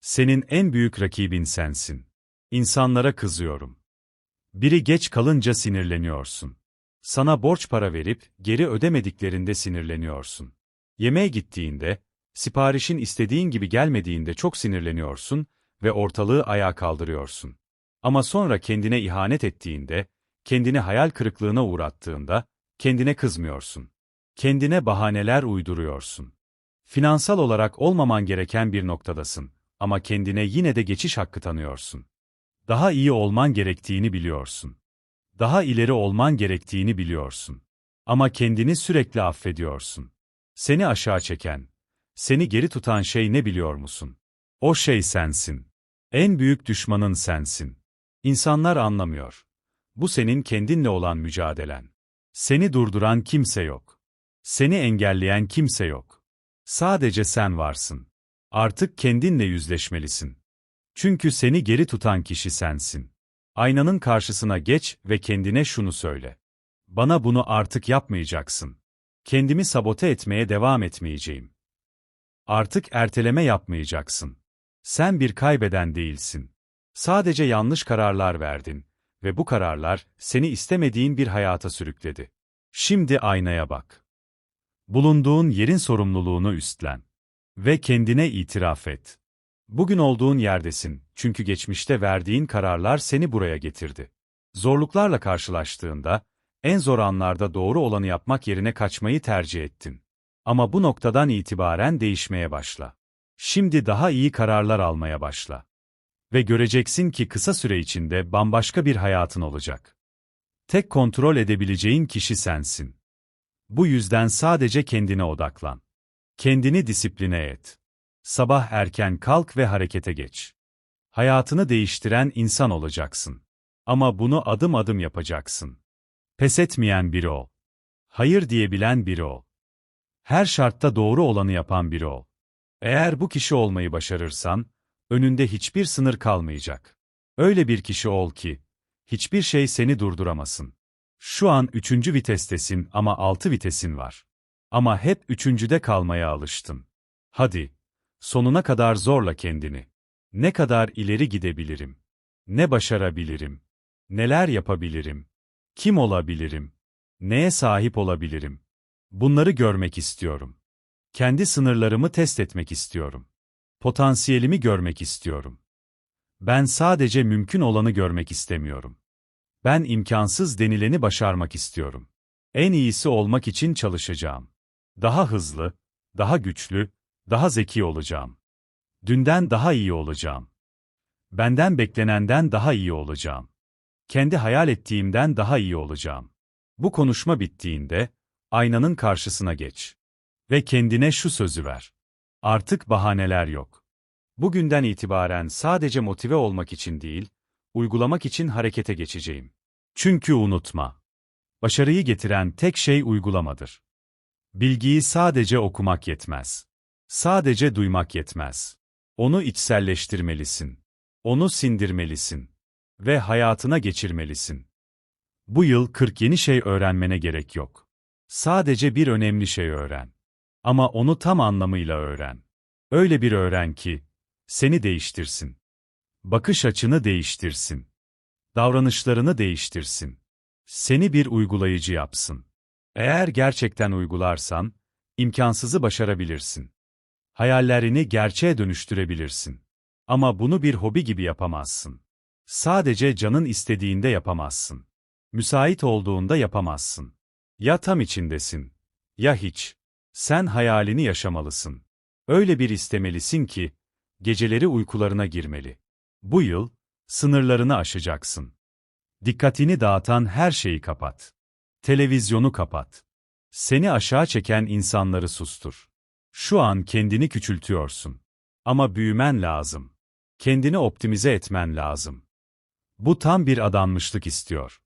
Senin en büyük rakibin sensin. İnsanlara kızıyorum. Biri geç kalınca sinirleniyorsun. Sana borç para verip geri ödemediklerinde sinirleniyorsun. Yemeğe gittiğinde, siparişin istediğin gibi gelmediğinde çok sinirleniyorsun ve ortalığı ayağa kaldırıyorsun. Ama sonra kendine ihanet ettiğinde, kendini hayal kırıklığına uğrattığında, kendine kızmıyorsun. Kendine bahaneler uyduruyorsun. Finansal olarak olmaman gereken bir noktadasın ama kendine yine de geçiş hakkı tanıyorsun. Daha iyi olman gerektiğini biliyorsun. Daha ileri olman gerektiğini biliyorsun. Ama kendini sürekli affediyorsun. Seni aşağı çeken, seni geri tutan şey ne biliyor musun? O şey sensin. En büyük düşmanın sensin. İnsanlar anlamıyor. Bu senin kendinle olan mücadelen. Seni durduran kimse yok. Seni engelleyen kimse yok. Sadece sen varsın. Artık kendinle yüzleşmelisin. Çünkü seni geri tutan kişi sensin. Aynanın karşısına geç ve kendine şunu söyle. Bana bunu artık yapmayacaksın. Kendimi sabote etmeye devam etmeyeceğim. Artık erteleme yapmayacaksın. Sen bir kaybeden değilsin. Sadece yanlış kararlar verdin ve bu kararlar seni istemediğin bir hayata sürükledi. Şimdi aynaya bak. Bulunduğun yerin sorumluluğunu üstlen ve kendine itiraf et. Bugün olduğun yerdesin çünkü geçmişte verdiğin kararlar seni buraya getirdi. Zorluklarla karşılaştığında, en zor anlarda doğru olanı yapmak yerine kaçmayı tercih ettin. Ama bu noktadan itibaren değişmeye başla. Şimdi daha iyi kararlar almaya başla. Ve göreceksin ki kısa süre içinde bambaşka bir hayatın olacak. Tek kontrol edebileceğin kişi sensin. Bu yüzden sadece kendine odaklan. Kendini disipline et. Sabah erken kalk ve harekete geç. Hayatını değiştiren insan olacaksın. Ama bunu adım adım yapacaksın. Pes etmeyen biri ol. Hayır diyebilen biri ol. Her şartta doğru olanı yapan biri ol. Eğer bu kişi olmayı başarırsan, önünde hiçbir sınır kalmayacak. Öyle bir kişi ol ki, hiçbir şey seni durduramasın. Şu an üçüncü vitestesin ama altı vitesin var. Ama hep üçüncüde kalmaya alıştın. Hadi, sonuna kadar zorla kendini. Ne kadar ileri gidebilirim? Ne başarabilirim? Neler yapabilirim? Kim olabilirim? Neye sahip olabilirim? Bunları görmek istiyorum. Kendi sınırlarımı test etmek istiyorum. Potansiyelimi görmek istiyorum. Ben sadece mümkün olanı görmek istemiyorum. Ben imkansız denileni başarmak istiyorum. En iyisi olmak için çalışacağım. Daha hızlı, daha güçlü, daha zeki olacağım. Dünden daha iyi olacağım. Benden beklenenden daha iyi olacağım. Kendi hayal ettiğimden daha iyi olacağım. Bu konuşma bittiğinde, aynanın karşısına geç. Ve kendine şu sözü ver. Artık bahaneler yok. Bugünden itibaren sadece motive olmak için değil, uygulamak için harekete geçeceğim. Çünkü unutma. Başarıyı getiren tek şey uygulamadır. Bilgiyi sadece okumak yetmez. Sadece duymak yetmez. Onu içselleştirmelisin. Onu sindirmelisin. Ve hayatına geçirmelisin. Bu yıl 40 yeni şey öğrenmene gerek yok. Sadece bir önemli şey öğren. Ama onu tam anlamıyla öğren. Öyle bir öğren ki, seni değiştirsin. Bakış açını değiştirsin. Davranışlarını değiştirsin. Seni bir uygulayıcı yapsın. Eğer gerçekten uygularsan, imkansızı başarabilirsin. Hayallerini gerçeğe dönüştürebilirsin. Ama bunu bir hobi gibi yapamazsın. Sadece canın istediğinde yapamazsın. Müsait olduğunda yapamazsın. Ya tam içindesin, ya hiç. Sen hayalini yaşamalısın. Öyle bir istemelisin ki, geceleri uykularına girmeli. Bu yıl, sınırlarını aşacaksın. Dikkatini dağıtan her şeyi kapat. Televizyonu kapat. Seni aşağı çeken insanları sustur. Şu an kendini küçültüyorsun. Ama büyümen lazım. Kendini optimize etmen lazım. Bu tam bir adanmışlık istiyor.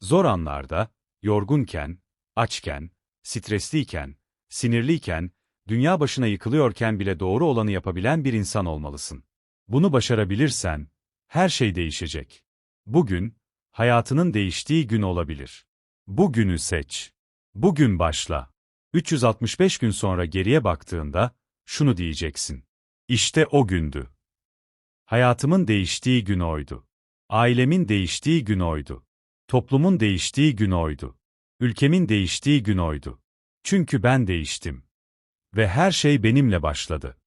Zor anlarda, yorgunken, açken, stresliyken, sinirliyken, dünya başına yıkılıyorken bile doğru olanı yapabilen bir insan olmalısın. Bunu başarabilirsen, her şey değişecek. Bugün, hayatının değiştiği gün olabilir. Bugünü seç. Bugün başla. 365 gün sonra geriye baktığında, şunu diyeceksin. İşte o gündü. Hayatımın değiştiği gün oydu. Ailemin değiştiği gün oydu. Toplumun değiştiği gün oydu. Ülkemin değiştiği gün oydu. Çünkü ben değiştim. Ve her şey benimle başladı.